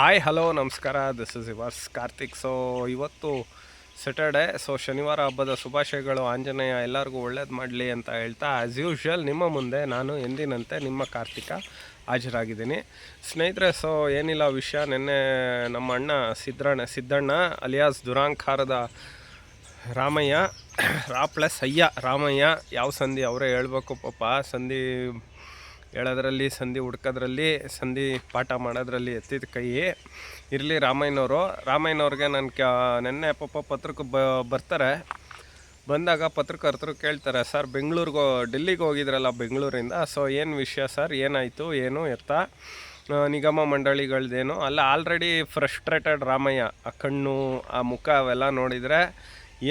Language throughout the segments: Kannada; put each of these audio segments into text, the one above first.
ಹಾಯ್ ಹಲೋ ನಮಸ್ಕಾರ. This is yours Karthik so ಇವತ್ತು ಸ್ಯಾಟರ್ಡೇ ಸೊ ಶನಿವಾರ ಹಬ್ಬದ ಶುಭಾಶಯಗಳು ಆಂಜನೇಯ, ಎಲ್ಲರಿಗೂ ಒಳ್ಳೇದು ಮಾಡಲಿ ಅಂತ ಹೇಳ್ತಾ ಆ್ಯಸ್ ಯೂಶ್ವಲ್ ನಿಮ್ಮ ಮುಂದೆ ನಾನು ಎಂದಿನಂತೆ ನಿಮ್ಮ ಕಾರ್ತಿಕ ಹಾಜರಾಗಿದ್ದೀನಿ. ಸ್ನೇಹಿತರೆ ಸೊ ಏನಿಲ್ಲ ವಿಷಯ, ನಿನ್ನೆ ನಮ್ಮ ಅಣ್ಣ ಸಿದ್ದಣ್ಣ ಸಿದ್ದಣ್ಣ ಅಲಿಯಾಸ್ ದುರಾಂಕಾರದ ರಾಮಯ್ಯ, ರಾ ಪ್ಲಸ್ ಅಯ್ಯ ರಾಮಯ್ಯ, ಯಾವ ಸಂಧಿ ಅವರೇ ಹೇಳಬೇಕು ಪಾಪ, ಸಂಧಿ ಹೇಳೋದ್ರಲ್ಲಿ, ಸಂಧಿ ಹುಡ್ಕೋದ್ರಲ್ಲಿ, ಸಂಧಿ ಪಾಠ ಮಾಡೋದ್ರಲ್ಲಿ ಎತ್ತಿದ ಕೈ ಇರಲಿ ರಾಮಯ್ಯನವರು. ರಾಮಯ್ಯನವ್ರಿಗೆ ನಾನು ಕ್ಯಾ, ನೆನ್ನೆ ಪಾಪ ಪತ್ರಕ್ಕೆ ಬ, ಬರ್ತಾರೆ. ಬಂದಾಗ ಪತ್ರಕರ್ತರು ಕೇಳ್ತಾರೆ, ಸರ್, ಬೆಂಗಳೂರಿಗೆ, ಡೆಲ್ಲಿಗೆ ಹೋಗಿದ್ರಲ್ಲ ಬೆಂಗಳೂರಿಂದ, ಸೊ ಏನು ವಿಷಯ ಸರ್? ಏನಾಯಿತು? ಏನು ಎತ್ತ? ನಿಗಮ ಮಂಡಳಿಗಳ್ದೇನು, ಅಲ್ಲ ಆಲ್ರೆಡಿ ಫ್ರಸ್ಟ್ರೇಟೆಡ್ ರಾಮಯ್ಯ. ಆ ಕಣ್ಣು, ಆ ಮುಖ ಅವೆಲ್ಲ ನೋಡಿದರೆ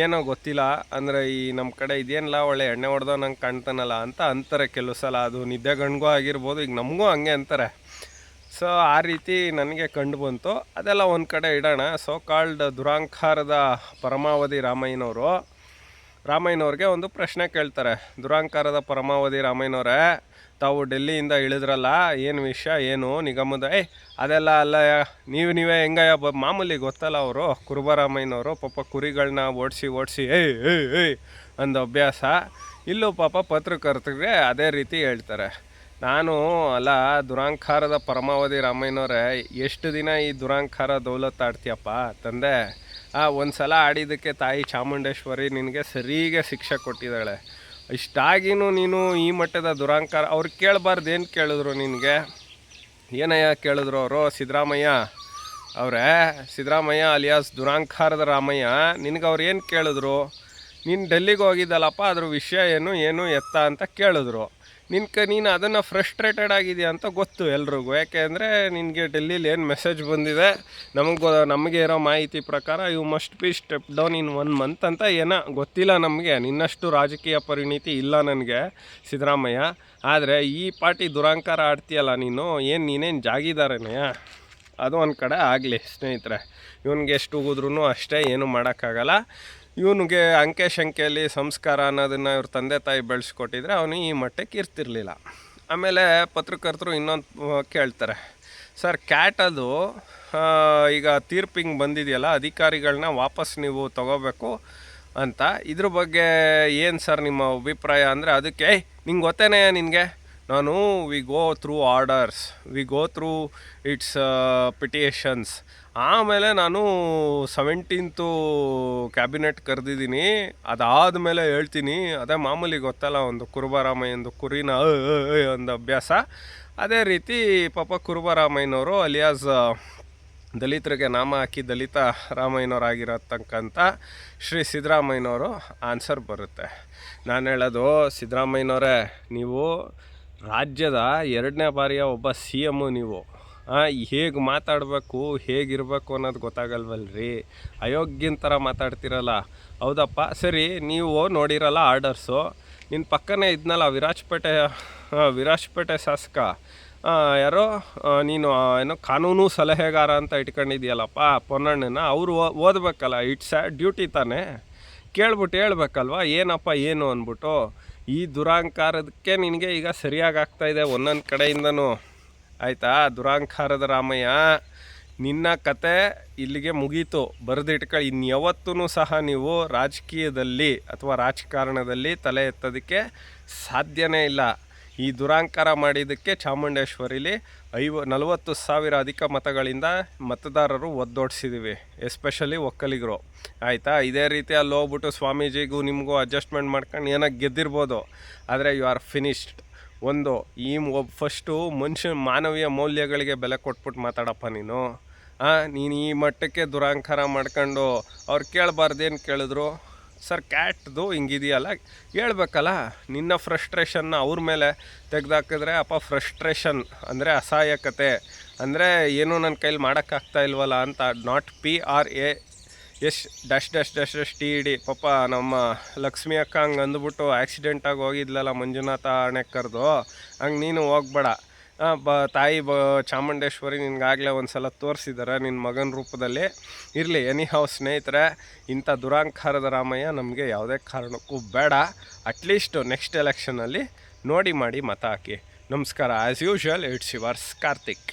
ಏನೋ ಗೊತ್ತಿಲ್ಲ. ಅಂದರೆ ಈ ನಮ್ಮ ಕಡೆ ಇದೇನಿಲ್ಲ ಒಳ್ಳೆ ಎಣ್ಣೆ ಹೊಡೆದೋ ನಂಗೆ ಕಾಣ್ತಾನಲ್ಲ ಅಂತ ಅಂತಾರೆ ಕೆಲವು ಸಲ. ಅದು ನಿದ್ದೆ ಗಂಡ್ಗೂ ಆಗಿರ್ಬೋದು, ಈಗ ನಮಗೂ ಹಂಗೆ ಅಂತಾರೆ. ಸೊ ಆ ರೀತಿ ನನಗೆ ಕಂಡು ಬಂತು. ಅದೆಲ್ಲ ಒಂದು ಕಡೆ ಇಡೋಣ. So called ದುರಾಂಕಾರದ ಪರಮಾವಧಿ ರಾಮಯ್ಯನವರು. ರಾಮಯ್ಯನವ್ರಿಗೆ ಒಂದು ಪ್ರಶ್ನೆ ಕೇಳ್ತಾರೆ. ದುರಾಂಕಾರದ ಪರಮಾವಧಿ ರಾಮಯ್ಯನವರೇ ತಾವು ಡೆಲ್ಲಿಯಿಂದ ಇಳಿದ್ರಲ್ಲ, ಏನು ವಿಷಯ, ಏನು ನಿಗಮದ? ಏ, ಅದೆಲ್ಲ ಅಲ್ಲ, ನೀವು ನೀವೇ ಹೆಂಗಯ್ಯ? ಮಾಮೂಲಿ ಗೊತ್ತಲ್ಲ ಅವರು, ಕುರುಬರಾಮಯ್ಯನವರು, ಪಾಪ ಕುರಿಗಳನ್ನ ಓಡಿಸಿ ಓಡಿಸಿ ಏಯ್ ಏಯ್ ಏಯ್ ಅಂದ ಅಭ್ಯಾಸ. ಇಲ್ಲೂ ಪಾಪ ಪತ್ರಕರ್ತರಿಗೆ ಅದೇ ರೀತಿ ಹೇಳ್ತಾರೆ. ನಾನು ಅಲ್ಲ, ದುರಾಂಕಾರದ ಪರಮಾವಧಿ ರಾಮಯ್ಯನವರೇ, ಎಷ್ಟು ದಿನ ಈ ದುರಾಂಕಾರ ದೌಲತ್ ಆಡ್ತೀಯಪ್ಪ ತಂದೆ? ಒಂದು ಸಲ ಆಡಿದ್ದಕ್ಕೆ ತಾಯಿ ಚಾಮುಂಡೇಶ್ವರಿ ನಿನಗೆ ಸರಿಗೆ ಶಿಕ್ಷೆ ಕೊಟ್ಟಿದ್ದಾಳೆ. ಇಷ್ಟಾಗಿನೂ ನೀನು ಈ ಮಟ್ಟದ ದುರಾಂಕಾರ, ಅವ್ರು ಕೇಳಬಾರ್ದು ಏನು ಕೇಳಿದ್ರು ನಿನಗೆ? ಏನಯ್ಯ ಕೇಳಿದ್ರು ಅವರು? ಸಿದ್ದರಾಮಯ್ಯ. ಅವರೇ, ಸಿದ್ದರಾಮಯ್ಯ ಅಲಿಯಾಸ್ ದುರಾಂಕಾರದ ರಾಮಯ್ಯ, ನಿನಗೆ ಅವ್ರು ಏನು ಕೇಳಿದ್ರು? ನೀನು ಡೆಲ್ಲಿಗೆ ಹೋಗಿದ್ದಲ್ಲಪ್ಪ, ಅದ್ರ ವಿಷಯ ಏನು ಏನು ಎತ್ತ ಅಂತ ಕೇಳಿದ್ರು. ನಿನ್ಕ ನೀನು ಅದನ್ನು ಫ್ರಸ್ಟ್ರೇಟೆಡ್ ಆಗಿದೆಯಾ ಅಂತ ಗೊತ್ತು ಎಲ್ರಿಗೂ. ಯಾಕೆ ಅಂದರೆ ನಿನಗೆ ಡೆಲ್ಲಿಲಿ ಏನು ಮೆಸೇಜ್ ಬಂದಿದೆ, ನಮಗೆ ನಮಗೆ ಇರೋ ಮಾಹಿತಿ ಪ್ರಕಾರ you must be step down in one month ಅಂತ ಏನೋ ಗೊತ್ತಿಲ್ಲ ನಮಗೆ. ನಿನ್ನಷ್ಟು ರಾಜಕೀಯ ಪರಿಣಿತಿ ಇಲ್ಲ ನನಗೆ ಸಿದ್ದರಾಮಯ್ಯ. ಆದರೆ ಈ ಪಾರ್ಟಿ ದುರಂಕಾರ ಆಡ್ತೀಯಲ್ಲ ನೀನು, ಏನು ನೀನೇನು ಜಾಗಿದಾರನೇ ಅದು ಒಂದು ಕಡೆ ಆಗಲಿ ಸ್ನೇಹಿತರೆ. ಇವನಿಗೆ ಎಷ್ಟು ಉಗಿದ್ರೂ ಅಷ್ಟೇ ಏನು ಮಾಡೋಕ್ಕಾಗಲ್ಲ. ಇವನಿಗೆ ಅಂಕೆ ಶಂಕೆಯಲ್ಲಿ ಸಂಸ್ಕಾರ ಅನ್ನೋದನ್ನು ಇವ್ರ ತಂದೆ ತಾಯಿ ಬೆಳೆಸ್ಕೊಟ್ಟಿದ್ರೆ ಅವನು ಈ ಮಟ್ಟಕ್ಕೆ ಇರ್ತಿರ್ಲಿಲ್ಲ. ಆಮೇಲೆ ಪತ್ರಕರ್ತರು ಇನ್ನೊಂದು ಕೇಳ್ತಾರೆ. ಸರ್, ಕ್ಯಾಟ್ ಅದು ಈಗ ತೀರ್ಪಿಂಗ್ ಬಂದಿದೆಯಲ್ಲ ಅಧಿಕಾರಿಗಳನ್ನ ವಾಪಸ್ ನೀವು ತಗೋಬೇಕು ಅಂತ. ಇದ್ರ ಬಗ್ಗೆ ಏನು ಸರ್ ನಿಮ್ಮ ಅಭಿಪ್ರಾಯ? ಅಂದರೆ ಅದಕ್ಕೆ ನಿಂಗೆ ಗೊತ್ತೇನೆ ನಿನಗೆ. ನಾನು we go through orders we go through its petitions ಆಮೇಲೆ ನಾನು ಸೆವೆಂಟೀನ್ತು ಕ್ಯಾಬಿನೆಟ್ ಕರೆದಿದ್ದೀನಿ. ಅದಾದ ಮೇಲೆ ಹೇಳ್ತೀನಿ, ಅದೇ ಮಾಮೂಲಿ ಗೊತ್ತಲ್ಲ, ಒಂದು ಕುರುಬರಾಮಯ್ಯಂದು ಕುರಿನ ಒಂದು ಅಭ್ಯಾಸ. ಅದೇ ರೀತಿ ಪಾಪ ಕುರುಬರಾಮಯ್ಯನವರು ಅಲಿಯಾಸ್ ದಲಿತರಿಗೆ ನಾಮ ಹಾಕಿ ದಲಿತ ರಾಮಯ್ಯನವರಾಗಿರತಕ್ಕಂಥ ಶ್ರೀ ಸಿದ್ದರಾಮಯ್ಯನವರು ಆನ್ಸರ್ ಬರುತ್ತೆ. ನಾನು ಹೇಳೋದು, ಸಿದ್ದರಾಮಯ್ಯನವರೇ, ನೀವು ರಾಜ್ಯದ ಎರಡನೇ ಬಾರಿಯ ಒಬ್ಬ ಸಿ ಎಮ್ಮು ನೀವು. ಹೇಗೆ ಮಾತಾಡಬೇಕು, ಹೇಗಿರಬೇಕು ಅನ್ನೋದು ಗೊತ್ತಾಗಲ್ವಲ್ರಿ? ಅಯೋಗ್ಯನ ಥರ ಮಾತಾಡ್ತಿರಲ್ಲ. ಹೌದಪ್ಪ. ಸರಿ, ನೀವು ನೋಡಿರಲ್ಲ ಆರ್ಡರ್ಸು. ನಿನ್ನ ಪಕ್ಕನೇ ಇದ್ನಲ್ಲ ವಿರಾಜಪೇಟೆ ವಿರಾಜಪೇಟೆ ಶಾಸಕ. ಯಾರೋ ನೀನು ಏನು ಏನೋ ಕಾನೂನು ಸಲಹೆಗಾರ ಅಂತ ಇಟ್ಕೊಂಡಿದ್ಯಲ್ಲಪ್ಪ ಪೊನ್ನಣ್ಣನ. ಅವರು ಓದಬೇಕಲ್ಲ, ಇಟ್ಸ್ ಆ ಡ್ಯೂಟಿ ತಾನೇ. ಕೇಳ್ಬಿಟ್ಟು ಹೇಳ್ಬೇಕಲ್ವ, ಏನಪ್ಪ, ಏನು ಅಂದ್ಬಿಟ್ಟು. ಈ ದುರಾಂಕಾರದಕ್ಕೆ ನಿನಗೆ ಈಗ ಸರಿಯಾಗಿ ಆಗ್ತಾಯಿದೆ ಒಂದೊಂದು ಕಡೆಯಿಂದನೂ. ಆಯಿತಾ? ದುರಾಂಕಾರದ ರಾಮಯ್ಯ, ನಿನ್ನ ಕತೆ ಇಲ್ಲಿಗೆ ಮುಗೀತು. ಬರೆದಿಟ್ಕೊಳ್ಳಿ ಇನ್ಯಾವತ್ತೂ ಸಹ ನೀವು ರಾಜಕೀಯದಲ್ಲಿ ಅಥವಾ ರಾಜಕಾರಣದಲ್ಲಿ ತಲೆ ಎತ್ತೋದಕ್ಕೆ ಸಾಧ್ಯನೇ ಇಲ್ಲ. ಈ ದುರಾಂಕಾರ ಮಾಡಿದ್ದಕ್ಕೆ ಚಾಮುಂಡೇಶ್ವರಿಲಿ ಐವ, ನಲವತ್ತು ಸಾವಿರ ಅಧಿಕ ಮತಗಳಿಂದ ಮತದಾರರು ಒದ್ದೋಡಿಸಿದ್ದೀವಿ ಎಸ್ಪೆಷಲಿ ಒಕ್ಕಲಿಗರು. ಆಯಿತಾ? ಇದೇ ರೀತಿ ಅಲ್ಲಿ ಹೋಗ್ಬಿಟ್ಟು ಸ್ವಾಮೀಜಿಗೂ ನಿಮಗೂ ಅಡ್ಜಸ್ಟ್ಮೆಂಟ್ ಮಾಡ್ಕೊಂಡು ಏನೋ ಗೆದ್ದಿರ್ಬೋದು. ಆದರೆ ಯು ಆರ್ ಫಿನಿಶ್ಡ್. ಒಂದು ಈ ಒಬ್ಬ ಫಸ್ಟು ಮನುಷ್ಯ ಮಾನವೀಯ ಮೌಲ್ಯಗಳಿಗೆ ಬೆಲೆ ಕೊಟ್ಬಿಟ್ಟು ಮಾತಾಡಪ್ಪ ನೀನು. ಹಾಂ ನೀನು ಈ ಮಟ್ಟಕ್ಕೆ ದುರಾಂಕಾರ ಮಾಡ್ಕೊಂಡು ಅವ್ರು ಕೇಳಬಾರ್ದೇನು ಕೇಳಿದ್ರು? ಸರ್ ಕ್ಯಾಟ್ದು ಹಿಂಗಿದೆಯಲ್ಲ, ಹೇಳ್ಬೇಕಲ್ಲ? ನಿನ್ನ ಫ್ರಸ್ಟ್ರೇಷನ್ನ ಅವ್ರ ಮೇಲೆ ತೆಗೆದಾಕಿದ್ರೆ ಅಪ್ಪ ಫ್ರಸ್ಟ್ರೇಷನ್ ಅಂದರೆ ಅಸಹಾಯಕತೆ. ಅಂದರೆ ಏನು ನನ್ನ ಕೈಲಿ ಮಾಡೋಕ್ಕಾಗ್ತಾ ಇಲ್ವಲ್ಲ ಅಂತ not P R A S dash dash dash dash T E D ಪಾಪ, ನಮ್ಮ ಲಕ್ಷ್ಮಿ ಅಕ್ಕ ಹಂಗೆ ಅಂದ್ಬಿಟ್ಟು ಆ್ಯಕ್ಸಿಡೆಂಟಾಗಿ ಹೋಗಿದ್ಲಲ್ಲ ಮಂಜುನಾಥ ಅಣೆಕ್ಕರ್ದು ಹಂಗೆ ನೀನು ಹೋಗ್ಬೇಡ. ಬ, ತಾಯಿ ಬ, ಚಾಮುಂಡೇಶ್ವರಿ ನಿನಗಾಗಲೇ ಒಂದು ಸಲ ತೋರಿಸಿದ್ದಾರೆ ನಿನ್ನ ಮಗನ ರೂಪದಲ್ಲಿ. ಇರಲಿ ಎನಿ ಹೌ ಸ್ನೇಹಿತರೆ, ಇಂಥ ದುರಾಂಕಾರದ ರಾಮಯ್ಯ ನಮಗೆ ಯಾವುದೇ ಕಾರಣಕ್ಕೂ ಬೇಡ. ಅಟ್ಲೀಸ್ಟು ನೆಕ್ಸ್ಟ್ ಎಲೆಕ್ಷನಲ್ಲಿ ನೋಡಿ, ಮಾಡಿ ಮತ ಹಾಕಿ. ನಮಸ್ಕಾರ as usual it's yours Karthik.